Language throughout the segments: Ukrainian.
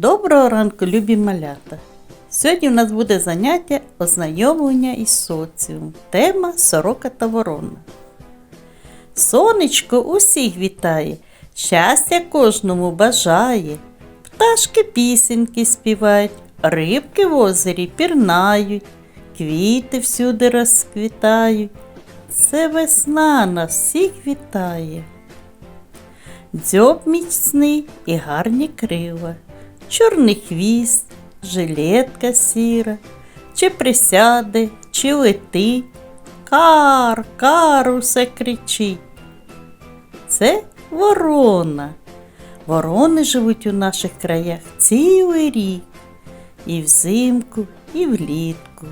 Доброго ранку, любі малята! Сьогодні в нас буде заняття ознайомлення із соціумом. Тема сорока та ворона. Сонечко усіх вітає, щастя кожному бажає. Пташки пісеньки співають, рибки в озері пірнають, квіти всюди розквітають. Це весна нас всіх вітає. Дзьоб міцний і гарні крила, чорний хвіст, жилетка сіра, чи присяде, чи летить, кар, кар усе кричить. Це ворона. Ворони живуть у наших краях цілий рік. І взимку, і влітку.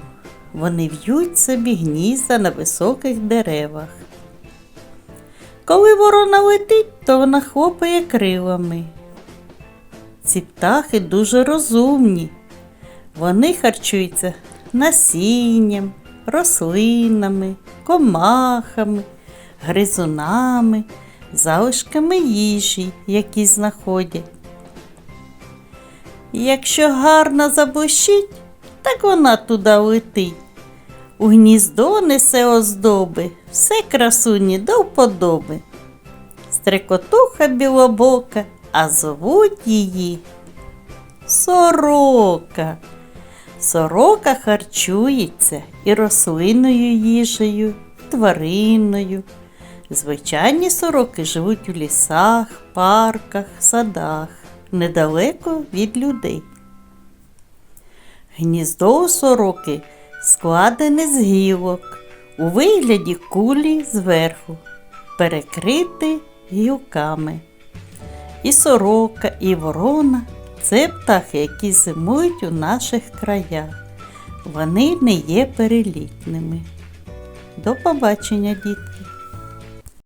Вони в'ють собі гнізда на високих деревах. Коли ворона летить, то вона хлопає крилами. Ці птахи дуже розумні. Вони харчуються насінням, рослинами, комахами, гризунами, залишками їжі, які знаходять. Якщо гарно заблищить, так вона туди летить. У гніздо несе оздоби, все красуні до вподоби. Стрекотуха білобока, а зовуть її сорока. Сорока харчується і рослинною їжею, твариною. Звичайні сороки живуть у лісах, парках, садах, недалеко від людей. Гніздо у сороки складене з гілок, у вигляді кулі зверху, перекрите гілками. І сорока, і ворона це птахи, які зимують у наших краях. Вони не є перелітними. До побачення, дітки!